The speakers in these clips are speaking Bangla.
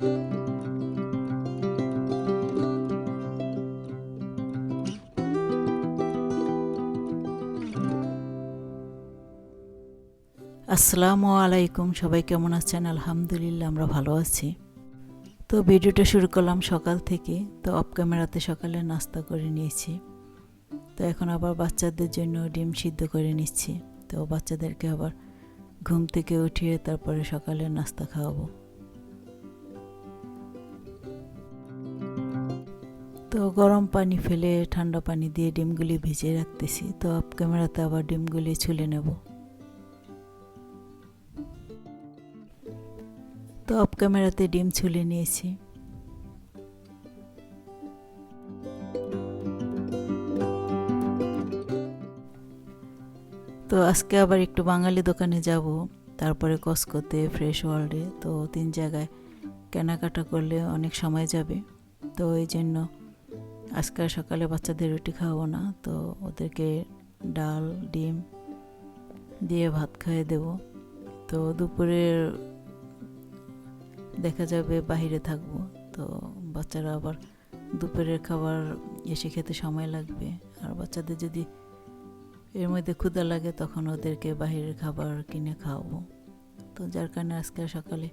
আসসালামু আলাইকুম, সবাই কেমন আছেন? আলহামদুলিল্লাহ, আমরা ভালো আছি। তো ভিডিওটা শুরু করলাম সকাল থেকে, তো অফ ক্যামেরাতে সকালে নাস্তা করে নিয়েছি। তো এখন আবার বাচ্চাদের জন্য ডিম সিদ্ধ করে নিচ্ছি। তো বাচ্চাদেরকে আবার ঘুম থেকে উঠিয়ে তারপরে সকালে নাস্তা খাওয়াবো। তো গরম পানি ফেলে ঠান্ডা পানি দিয়ে ডিমগুলি ভিজিয়ে রাখতেছি। তো অফ ক্যামেরাতে আবার ডিমগুলি ছুলে নেব। তো আপ ক্যামেরাতে ডিম ছুলে নিয়েছি। তো আজকে আবার একটু বাঙালি দোকানে যাব। তারপরে কসকোতে, ফ্রেশ ওয়ার্ল্ডে। তো তিন জায়গায় কেনাকাটা করলে অনেক সময় যাবে। তো এই জন্য আজকে সকালে বাচ্চাদের রুটি খাওয়াবো না, তো ওদেরকে ডাল, ডিম দিয়ে ভাত খাইয়ে দেব। তো দুপুরের দেখা যাবে বাহিরে থাকব, তো বাচ্চারা আবার দুপুরের খাবার এসে খেতে সময় লাগবে। আর বাচ্চাদের যদি এর মধ্যে ক্ষুদা লাগে, তখন ওদেরকে বাহিরের খাবার কিনে খাওয়াবো। তো যার কারণে আজকে সকালে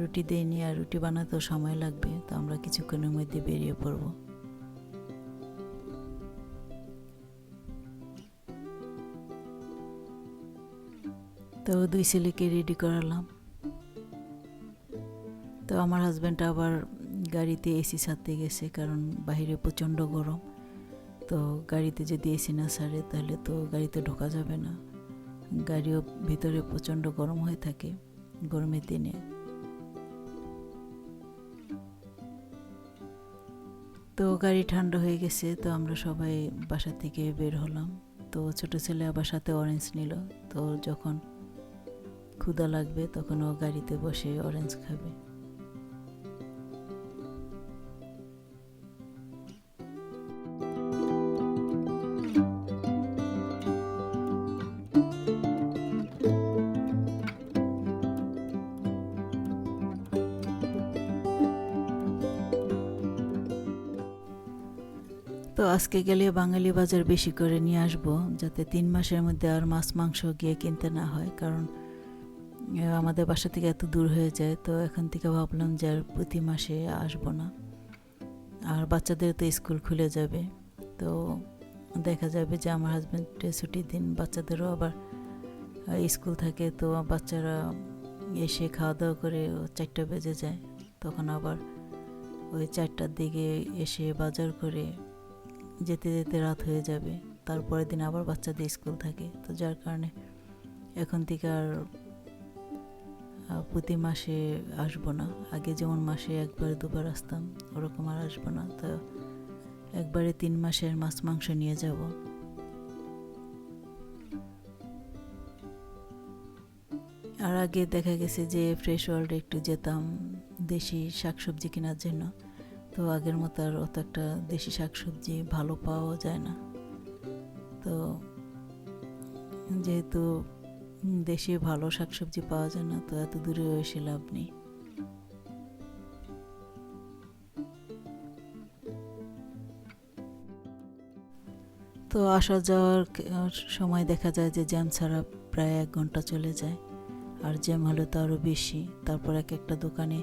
রুটি দিইনি আর রুটি বানাতেও সময় লাগবে, তো আমরা কিছুক্ষণের মধ্যে বেরিয়ে পড়ব। তো দুই ছেলেকে রেডি করালাম। তো আমার হাজব্যান্ড আবার গাড়িতে এসি ছাড়তে গেছে, কারণ বাইরে প্রচণ্ড গরম। তো গাড়িতে যদি এসি না ছাড়ে, তাহলে তো গাড়িতে ঢোকা যাবে না। গাড়িও ভিতরে প্রচণ্ড গরম হয়ে থাকে, গরমের দিনে। তো গাড়ি ঠান্ডা হয়ে গেছে, তো আমরা সবাই বাসা থেকে বের হলাম। তো ছোট ছেলে আবার সাথে অরেঞ্জ নিল, তো যখন ক্ষুদা লাগবে তখন ও গাড়িতে বসে অরেঞ্জ খাবে। আজকে গেলে বাঙালি বাজার বেশি করে নিয়ে আসব, যাতে তিন মাসের মধ্যে আর মাছ, মাংস গিয়ে কিনতে না হয়, কারণ আমাদের বাসা থেকে এত দূর হয়ে যায়, তো এখন থেকে ভাবলাম যে আর প্রতি মাসে আসব না। আর বাচ্চাদের তো স্কুল খুলে যাবে, তো দেখা যাবে যে আমার হাজব্যান্ডের ছুটির দিন বাচ্চাদেরও আবার স্কুল থাকে, তো বাচ্চারা এসে খাওয়া দাওয়া করে চারটা বেজে যায়, তখন আবার ওই চারটার দিকে এসে বাজার করে যেতে যেতে রাত হয়ে যাবে। তারপরের দিন আবার বাচ্চাদের স্কুল থাকে। তো যার কারণে এখন থেকে আর প্রতি মাসে আসব না। আগে যেমন মাসে একবার দুবার আসতাম, ওরকম আর আসব না। তো একবারে তিন মাসের মাছ মাংস নিয়ে যাব। আর আগে দেখা গেছে যে ফ্রেশ ওয়ার্ল্ডে একটু যেতাম দেশি শাকসবজি কেনার জন্য। তো আগের মতো আর অত একটা দেশি শাকসবজি ভালো পাওয়া যায় না। তো যেহেতু দেশে ভালো শাকসবজি পাওয়া যায় না, তো এত দূরে এসে লাভ নেই। তো আসা যাওয়ার সময় দেখা যায় যে জ্যাম ছাড়া প্রায় এক ঘণ্টা চলে যায়। আর জ্যাম হলে তো আরও বেশি। তারপর এক একটা দোকানে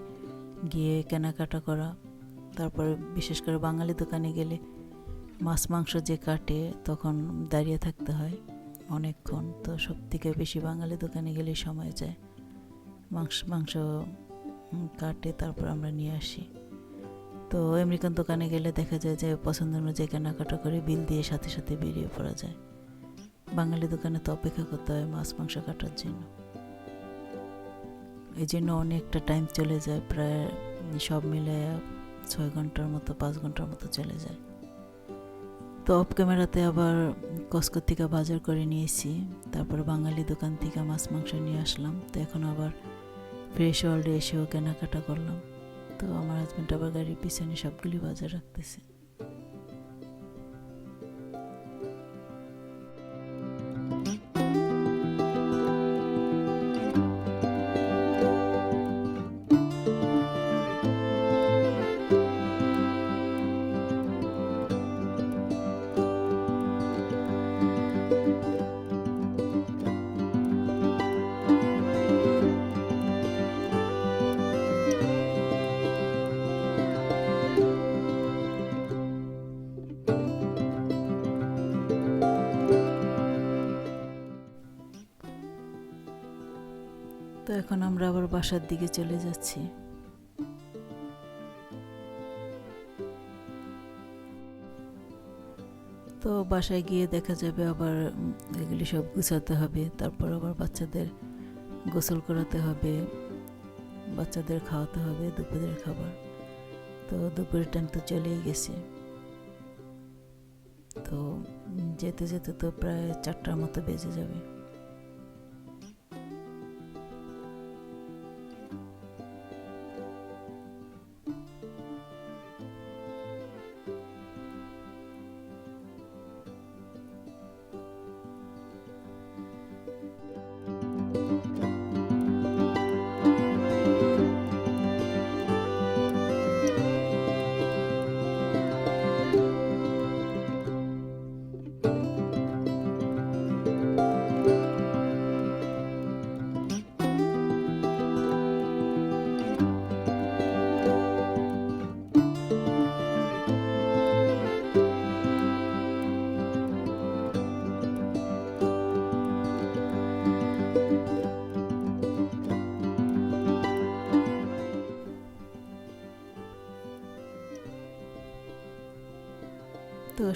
গিয়ে কেনাকাটা করা তারপরে বিশেষ করে বাঙালি দোকানে গেলে মাছ, মাংস যে কাটে তখন দাঁড়িয়ে থাকতে হয় অনেকক্ষণ। তো সব থেকে বেশি বাঙালি দোকানে গেলে সময় যায়। মাংস মাংস কাটে, তারপর আমরা নিয়ে আসি। তো আমেরিকান দোকানে গেলে দেখা যায় যে পছন্দ অনুযায়ী কেনাকাটা করে বিল দিয়ে সাথে সাথে বেরিয়ে পড়া যায়। বাঙালি দোকানে তো অপেক্ষা করতে হয় মাছ, মাংস কাটার জন্য। এই জন্য অনেকটা টাইম চলে যায় প্রায় সব মিলে ছয় ঘণ্টার মতো, পাঁচ ঘণ্টার মতো চলে যায়। তো অফ ক্যামেরাতে আবার কসকর থেকে বাজার করে নিয়েছি। তারপর বাঙালি দোকান থেকে মাছ, মাংস নিয়ে আসলাম। তো এখন আবার ফ্রেশ ওয়ার্ল্ডে এসেও কেনাকাটা করলাম। তো আমার হাজব্যান্ড আবার গাড়ির পিছনে সবগুলি বাজার রাখতেছে। এখন আমরা আবার বাসার দিকে চলে যাচ্ছি। তো বাসায় গিয়ে দেখা যাবে আবার এগুলি সব গুছাতে হবে, তারপর আবার বাচ্চাদের গোসল করাতে হবে, বাচ্চাদের খাওয়াতে হবে, দুপুরের খাবার। তো দুপুরের টাইম তো চলেই গেছে। তো যেতে যেতে তো প্রায় চারটার মতো বেজে যাবে।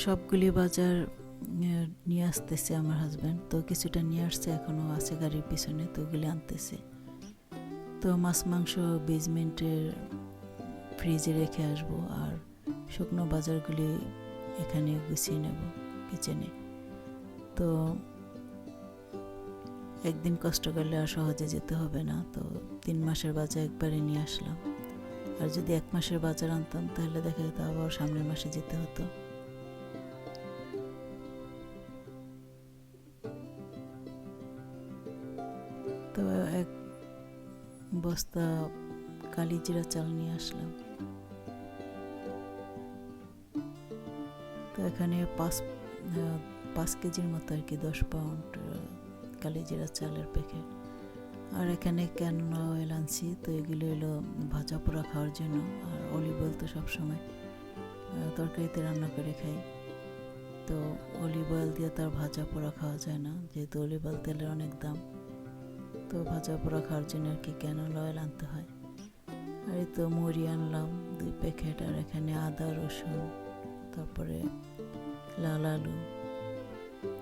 সবগুলি বাজার নিয়ে আসতেছে আমার হাজব্যান্ড তো কিছুটা নিয়ে আসছে এখনও আছে গাড়ির পিছনে, তো ওগুলি আনতেছে। তো মাছ, মাংস বেজমেন্টের ফ্রিজে রেখে আসব আর শুকনো বাজারগুলি এখানে গুছিয়ে নেব কিচেনে তো একদিন কষ্ট করলে আর সহজে যেতে হবে না, তো তিন মাসের বাজার একবারে নিয়ে আসলাম। আর যদি এক মাসের বাজার আনতাম, তাহলে দেখা যেত আবার সামনের মাসে যেতে হতো। তো এক বস্তা কালিজিরা চাল নিয়ে আসলাম। তো এখানে পাঁচ পাঁচ কেজির মতো আর কি, দশ পাউন্ড কালিজিরা চালের প্যাকেট। আর এখানে ক্যানোলা অয়েল আনছি, তো এগুলো হলো ভাজা পোড়া খাওয়ার জন্য, আর অলিভ অয়েল তো সবসময় তরকারিতে রান্না করে খাই। তো অলিভ অয়েল দিয়ে তার ভাজা পোড়া খাওয়া যায় না, যেহেতু অলিভ অয়েল তেলের অনেক দাম। তো ভাজা পোড়া খাওয়ার জন্য আর কি কেন অয়েল আনতে হয়? আর এই তো মুড়ি আনলাম, দুই প্যাকেট, আর এখানে আদা, রসুন, তারপরে লাল আলু।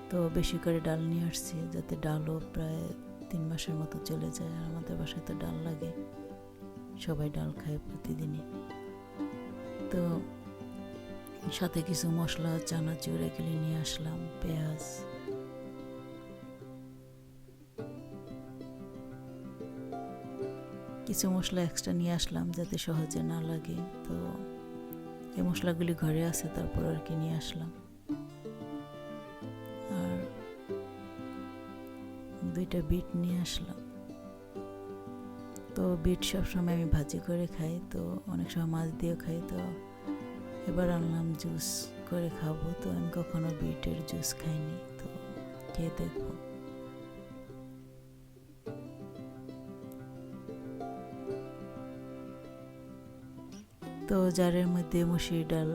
তো বেশি করে ডাল নিয়ে আসছি যাতে ডালও প্রায় তিন মাসের মতো চলে যায়, আর আমাদের বাসায় তো ডাল লাগে। সবাই ডাল খায় প্রতিদিনই। তো সাথে কিছু মশলা, চানাচুর এগুলি নিয়ে আসলাম, পেঁয়াজ কিছু মশলা এক্সট্রা নিয়ে আসলাম যাতে সহজে না লাগে। তো এই মশলাগুলি ঘরে আছে, তারপর আর কি নিয়ে আসলাম। আর দুইটা বিট নিয়ে আসলাম। তো বিট সবসময় আমি ভাজি করে খাই, তো অনেক সময় মাছ দিয়েও খাই, তো এবার আনলাম জুস করে খাব। তো আমি কখনো বিটের জুস খাইনি, তো খেয়ে দেখব। তো জারের মধ্যে মুসুরি ডাল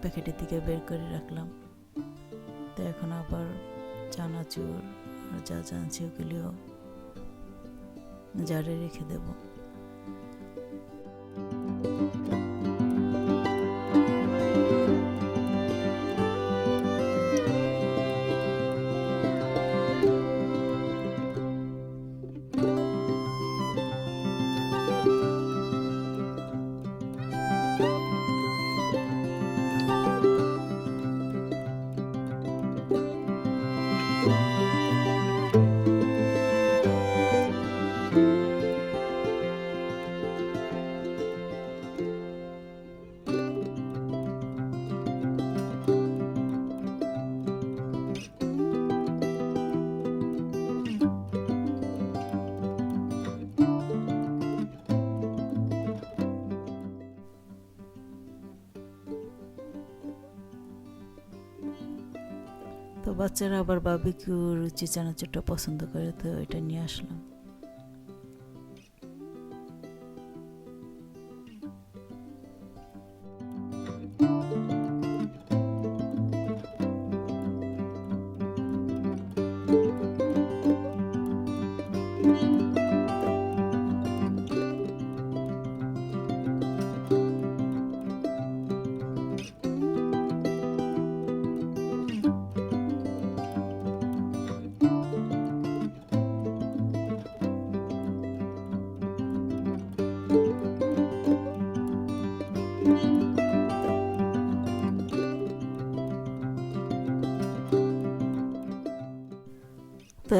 প্যাকেটের দিকে বের করে রাখলাম। তো এখন আবার চানাচুর আর যা জানছি ওগুলিও জারে রেখে দেব। তো বাচ্চারা আবার বাবিকিউ রুচি চানাচুরটা পছন্দ করে তো এটা নিয়ে আসলাম।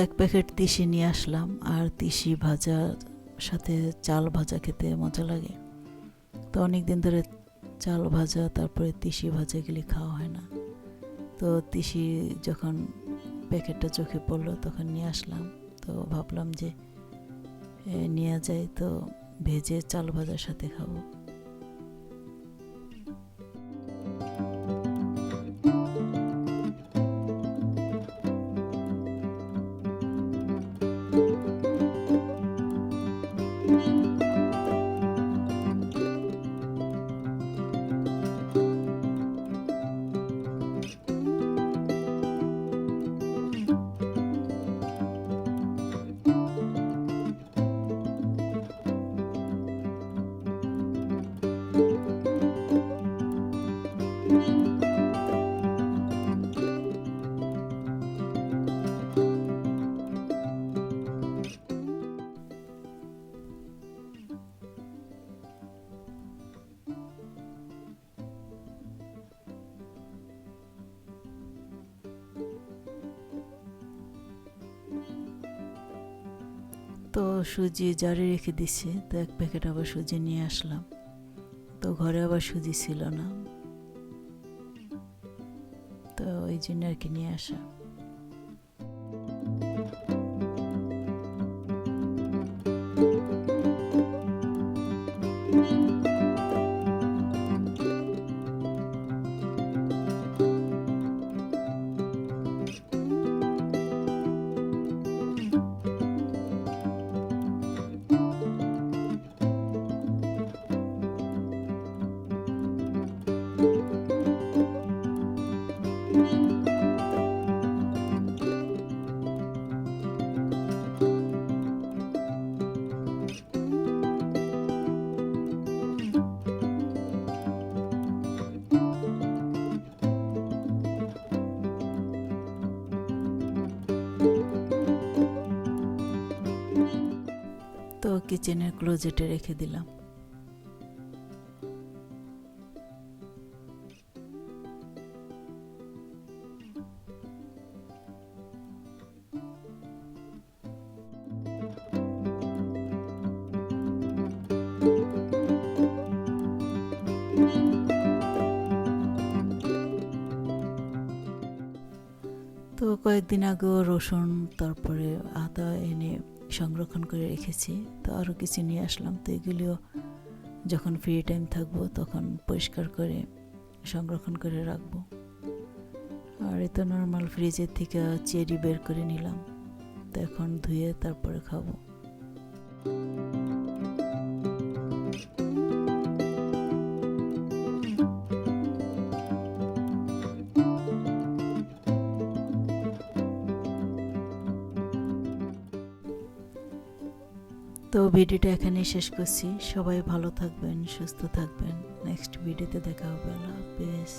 এক প্যাকেট তিসি নিয়ে আসলাম, আর তিসি ভাজা সাথে চাল ভাজা খেতে মজা লাগে। তো অনেক দিন ধরে চাল ভাজা, তারপরে তিসি ভাজা এগুলি খাওয়া হয় না। তো তিসি যখন প্যাকেটটা চোখে পড়ল, তখন নিয়ে আসলাম। তো ভাবলাম যে নিয়ে যাই, তো ভেজে চাল ভাজার সাথে খাব। তো সুজি জারে রেখে দিছে, তো এক প্যাকেট আবার সুজি নিয়ে আসলাম। তো ঘরে আবার সুজি ছিল না। তো ওই জন্য আর কি নিয়ে আসা। তো কিচেনের ক্লোজেটে রেখে দিলাম। কয়েকদিন আগেও রসুন, তারপরে আদা এনে সংরক্ষণ করে রেখেছি। তো আরও কিছু নিয়ে আসলাম। তো এগুলিও যখন ফ্রি টাইম থাকব, তখন পরিষ্কার করে সংরক্ষণ করে রাখব। আর এ তো নর্মাল ফ্রিজের থেকে চেরি বের করে নিলাম। তো এখন ধুয়ে তারপরে খাব। ভিডিওটা এখানেই শেষ করছি। সবাই ভালো থাকবেন, সুস্থ থাকবেন। নেক্সট ভিডিওতে দেখা হবে। আল্লাহ হাফেজ।